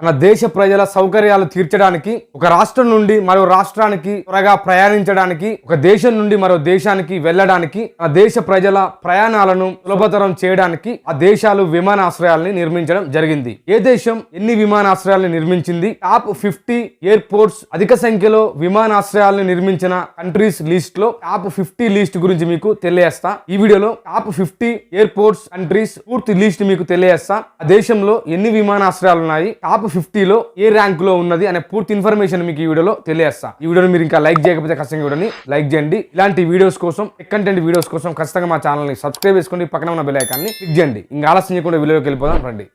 తన దేశ ప్రజల సౌకర్యాలు తీర్చడానికి ఒక రాష్ట్రం నుండి మరో రాష్ట్రానికి త్వరగా ప్రయాణించడానికి ఒక దేశం నుండి మరో దేశానికి వెళ్ళడానికి ఆ దేశ ప్రజల ప్రయాణాలను సులభతరం చేయడానికి ఆ దేశాలు విమానాశ్రయాల్ని నిర్మించడం జరిగింది. ఏ దేశం ఎన్ని విమానాశ్రయాలను నిర్మించింది? టాప్ ఫిఫ్టీ ఎయిర్పోర్ట్స్ అధిక సంఖ్యలో విమానాశ్రయాలను నిర్మించిన కంట్రీస్ లిస్ట్లో టాప్ ఫిఫ్టీ లిస్ట్ గురించి మీకు తెలియజేస్తా. ఈ వీడియోలో టాప్ ఫిఫ్టీ ఎయిర్పోర్ట్స్ కంట్రీస్ పూర్తి లిస్ట్ మీకు తెలియజేస్తా. ఆ దేశంలో ఎన్ని విమానాశ్రయాలు ఉన్నాయి టాప్ ఫిఫ్టీలో ఏ ర్యాంక్లో ఉన్నది అనే పూర్తి ఇన్ఫర్మేషన్ మీకు ఈ వీడియోలో తెలియజేస్తా. ఈ వీడియోని మీరు ఇంకా లైక్ చేయకపోతే ఖచ్చితంగా ఈ వీడియోని లైక్ చేయండి. ఇలాంటి వీడియోస్ కోసం కంటెంట్ వీడియోస్ కోసం ఖచ్చితంగా మా ఛానల్ని సబ్స్క్రైబ్ చేసుకోండి. పక్కన ఉన్న బెల్ ఐకాన్ని క్లిక్ చేయండి. ఇంకా ఆలస్యం చేయకుండా వీడియోకి వెళ్ళిపోదాం. రండి.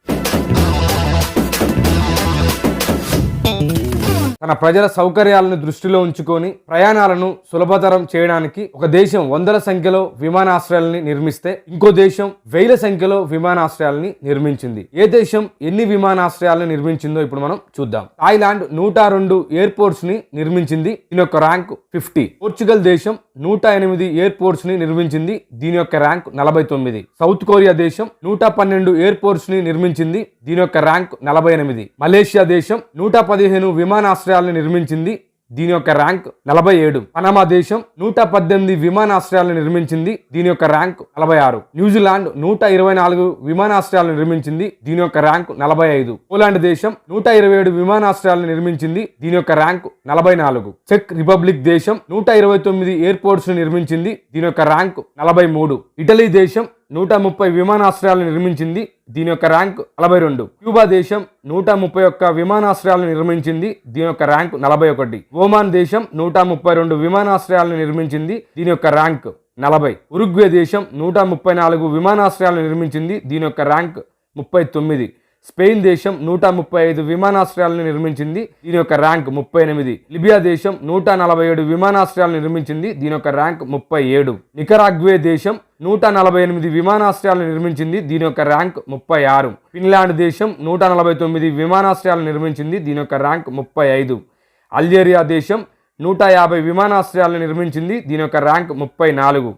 తన ప్రజల సౌకర్యాలను దృష్టిలో ఉంచుకొని ప్రయాణాలను సులభతరం చేయడానికి ఒక దేశం వందల సంఖ్యలో విమానాశ్రయాలని నిర్మిస్తే ఇంకో దేశం వేల సంఖ్యలో విమానాశ్రయాలని నిర్మించింది. ఏ దేశం ఎన్ని విమానాశ్రయాలను నిర్మించిందో ఇప్పుడు మనం చూద్దాం. థాయిలాండ్ నూట రెండు ఎయిర్పోర్ట్స్ని నిర్మించింది. దీని యొక్క ర్యాంక్ ఫిఫ్టీ. పోర్చుగల్ దేశం నూట ఎనిమిది ఎయిర్పోర్ట్స్ని నిర్మించింది. దీని యొక్క ర్యాంక్ నలభై తొమ్మిది. సౌత్ కొరియా దేశం నూట పన్నెండు ఎయిర్పోర్ట్స్ని నిర్మించింది. దీని యొక్క ర్యాంక్ నలభై ఎనిమిది. మలేషియా దేశం నూట పదిహేను విమానాశ్రయాలను నిర్మించింది. దీని యొక్క ర్యాంక్ నలభై ఏడు. పనామా దేశం నూట పద్దెనిమిది విమానాశ్రయాలను నిర్మించింది. దీని యొక్క ర్యాంక్ నలభై ఆరు. న్యూజిలాండ్ నూట ఇరవై నాలుగు విమానాశ్రయాలను నిర్మించింది. దీని యొక్క ర్యాంక్ నలభై ఐదు. పోలాండ్ దేశం నూట ఇరవై ఏడు విమానాశ్రయాలను నిర్మించింది. దీని యొక్క ర్యాంక్ నలభై నాలుగు. చెక్ రిపబ్లిక్ దేశం నూట ఇరవై తొమ్మిది ఎయిర్పోర్ట్స్ నిర్మించింది. దీని యొక్క ర్యాంక్ నలభై మూడు. ఇటలీ దేశం నూట ముప్పై విమానాశ్రయాలను నిర్మించింది. దీని యొక్క ర్యాంక్ నలభై రెండు. క్యూబా దేశం నూట ముప్పై ఒక్క విమానాశ్రయాలను నిర్మించింది. దీని యొక్క ర్యాంక్ నలభై ఒకటి. ఓమాన్ దేశం నూట ముప్పై రెండు విమానాశ్రయాలను నిర్మించింది. దీని యొక్క ర్యాంక్ నలభై. ఉరుగ్వే దేశం నూట ముప్పై నాలుగు విమానాశ్రయాలను నిర్మించింది. దీని యొక్క ర్యాంక్ ముప్పై తొమ్మిది. స్పెయిన్ దేశం నూట ముప్పై ఐదు విమానాశ్రయాలను నిర్మించింది. దీని యొక్క ర్యాంక్ ముప్పై ఎనిమిది. లిబియా దేశం నూట నలభై ఏడు విమానాశ్రయాలను నిర్మించింది. దీని యొక్క ర్యాంక్ ముప్పై ఏడు. నికరాగ్వే దేశం నూట నలభై ఎనిమిది విమానాశ్రయాలను నిర్మించింది. దీని యొక్క ర్యాంక్ ముప్పై ఆరు. ఫిన్లాండ్ దేశం నూట నలభై తొమ్మిది విమానాశ్రయాలను నిర్మించింది. దీని యొక్క ర్యాంక్ ముప్పై ఐదు. అల్జేరియా దేశం నూట యాభై విమానాశ్రయాలను నిర్మించింది. దీని యొక్క ర్యాంక్ ముప్పై నాలుగు.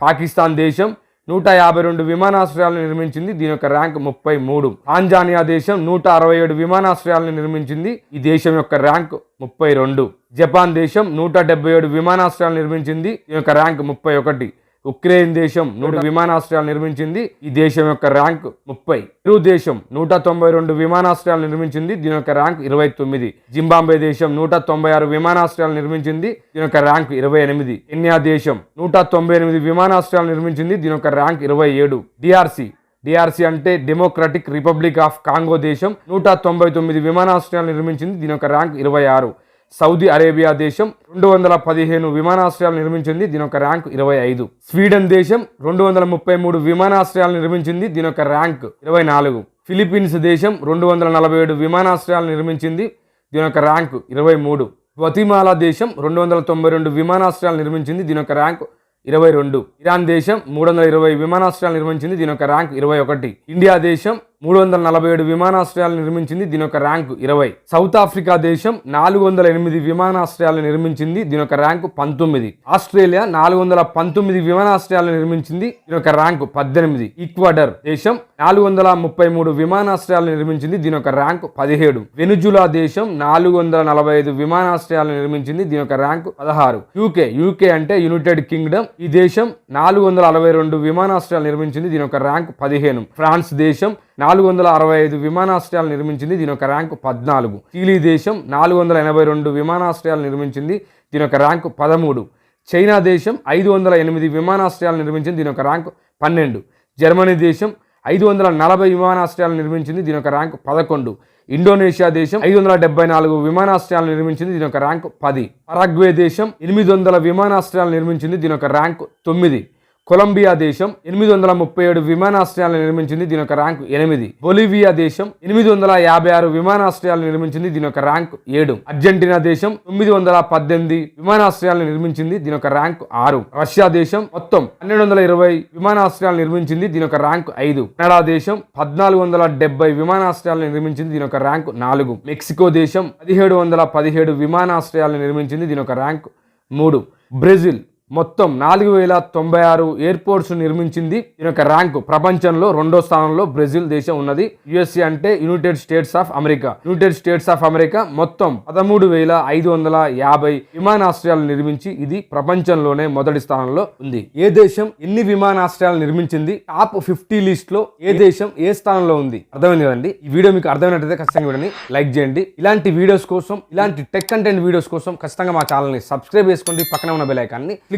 పాకిస్తాన్ దేశం నూట యాభై రెండు విమానాశ్రయాలను నిర్మించింది. దీని యొక్క ర్యాంక్ ముప్పై మూడు. ఆంజానియా దేశం నూట అరవై ఏడు విమానాశ్రయాలను నిర్మించింది. ఈ దేశం యొక్క ర్యాంక్ ముప్పై రెండు. జపాన్ దేశం నూట డెబ్బై ఏడు విమానాశ్రయాలు నిర్మించింది. దీని యొక్క ర్యాంక్ ముప్పై ఒకటి. ఉక్రెయిన్ దేశం నూట విమానాశ్రయాలు నిర్మించింది. ఈ దేశం యొక్క ర్యాంక్ ముప్పై. పెరు దేశం నూట తొంభై రెండు విమానాశ్రయాలు నిర్మించింది. దీని యొక్క ర్యాంక్ ఇరవై తొమ్మిది. జింబాంబే దేశం నూట తొంభై ఆరు విమానాశ్రయాలు నిర్మించింది. దీని యొక్క ర్యాంక్ ఇరవై ఎనిమిది. కెన్యా దేశం నూట తొంభై ఎనిమిది విమానాశ్రయాలు నిర్మించింది. దీని యొక్క ర్యాంక్ ఇరవై ఏడు. డిఆర్సి. డిఆర్సి అంటే డెమోక్రటిక్ రిపబ్లిక్ ఆఫ్ కాంగో దేశం నూట తొంభై తొమ్మిది విమానాశ్రయాలు నిర్మించింది. దీని యొక్క ర్యాంక్ ఇరవై ఆరు. సౌదీ అరేబియా దేశం రెండు వందల పదిహేను విమానాశ్రయాలు నిర్మించింది దీని యొక్క ర్యాంక్ ఇరవై ఐదు. స్వీడన్ దేశం రెండు వందల ముప్పై మూడు విమానాశ్రయాలు నిర్మించింది దీని యొక్క ర్యాంక్ ఇరవై నాలుగు. ఫిలిప్పీన్స్ దేశం రెండు వందల నలభై ఏడు విమానాశ్రయాలు నిర్మించింది దీని యొక్క ర్యాంక్ ఇరవై మూడు. గ్వతిమాలా దేశం రెండు వందల తొంభై రెండు విమానాశ్రయాలు నిర్మించింది దీని యొక్క ర్యాంక్ ఇరవై రెండు. ఇరాన్ దేశం మూడు వందల ఇరవై విమానాశ్రయాలు నిర్మించింది దీని యొక్క ర్యాంక్ ఇరవై ఒకటి. ఇండియా దేశం మూడు వందల నలభై ఏడు విమానాశ్రయాలు నిర్మించింది దీని యొక్క ర్యాంకు ఇరవై. సౌత్ ఆఫ్రికా దేశం నాలుగు వందల ఎనిమిది విమానాశ్రయాలు నిర్మించింది దీని యొక్క ర్యాంకు పంతొమ్మిది. ఆస్ట్రేలియా నాలుగు వందల పంతొమ్మిది విమానాశ్రయాలు నిర్మించింది దీని యొక్క ర్యాంకు పద్దెనిమిది. ఈక్వడర్ దేశం నాలుగు వందల ముప్పై మూడు విమానాశ్రయాలు నిర్మించింది దీని యొక్క ర్యాంకు పదిహేడు. వెనుజులా దేశం నాలుగు వందల నలభై ఐదు విమానాశ్రయాలు నిర్మించింది దీని యొక్క ర్యాంకు పదహారు. యూకే యూకే అంటే యునైటెడ్ కింగ్డమ్. ఈ దేశం నాలుగు వందల అరవై రెండు విమానాశ్రయాలు నిర్మించింది దీని యొక్క ర్యాంకు పదిహేను. ఫ్రాన్స్ దేశం నాలుగు వందల అరవై ఐదు విమానాశ్రయాలు నిర్మించింది దీని యొక్క ర్యాంకు పద్నాలుగు. చీలీ దేశం నాలుగు వందల ఎనభై రెండు విమానాశ్రయాలు నిర్మించింది దీని యొక్క ర్యాంకు పదమూడు. చైనా దేశం ఐదు వందల ఎనిమిది విమానాశ్రయాలు నిర్మించింది దీని యొక్క ర్యాంకు పన్నెండు. జర్మనీ దేశం ఐదు వందల నలభై విమానాశ్రయాలు నిర్మించింది దీని యొక్క ర్యాంకు పదకొండు. ఇండోనేషియా దేశం ఐదు వందల డెబ్బై నాలుగు విమానాశ్రయాలు నిర్మించింది దీని యొక్క ర్యాంకు పది. పరాగ్వే దేశం ఎనిమిది వందల విమానాశ్రయాలు నిర్మించింది దీని యొక్క ర్యాంకు తొమ్మిది. కొలంబియా దేశం ఎనిమిది వందల ముప్పై ఏడు విమానాశ్రయాలను నిర్మించింది దీని యొక్క ర్యాంక్ ఎనిమిది. బొలివియా దేశం ఎనిమిది వందల యాభై ఆరు విమానాశ్రయాలను నిర్మించింది దీని యొక్క ర్యాంక్ ఏడు. అర్జెంటీనా దేశం తొమ్మిది వందల పద్దెనిమిది విమానాశ్రయాలను నిర్మించింది దీని యొక్క ర్యాంక్ ఆరు. రష్యా దేశం మొత్తం పన్నెండు వందల ఇరవై విమానాశ్రయాలు నిర్మించింది దీని యొక్క ర్యాంక్ ఐదు. కెనడా దేశం పద్నాలుగు వందల డెబ్బై విమానాశ్రయాలను నిర్మించింది దీని యొక్క ర్యాంక్ నాలుగు. మెక్సికో దేశం పదిహేడు వందల పదిహేడు విమానాశ్రయాలను నిర్మించింది దీని యొక్క ర్యాంక్ మూడు. బ్రెజిల్ మొత్తం నాలుగు వేల తొంభై ఆరు ఎయిర్పోర్ట్స్ నిర్మించింది. దీని యొక్క ర్యాంకు ప్రపంచంలో రెండో స్థానంలో బ్రెజిల్ దేశం ఉన్నది. యుఎస్ఏ అంటే United States of America. United States of America మొత్తం పదమూడు వేల ఐదు వందల యాభై విమానాశ్రయాలు నిర్మించి ఇది ప్రపంచంలోనే మొదటి స్థానంలో ఉంది. ఏ దేశం ఎన్ని విమానాశ్రయాలు నిర్మించింది? టాప్ ఫిఫ్టీ లిస్ట్లో ఏ దేశం ఏ స్థానంలో ఉంది? అర్థమైంది కదండి? ఈ వీడియో మీకు అర్థమైనట్లయితే ఖచ్చితంగా వీడియోని లైక్ చేయండి. ఇలాంటి వీడియోస్ కోసం ఇలాంటి టెక్ కంటెంట్ వీడియోస్ కోసం ఖచ్చితంగా మా ఛానల్ని సబ్స్క్రైబ్ చేసుకోండి. పక్కన ఉన్న బెల్ ఐకాన్ని click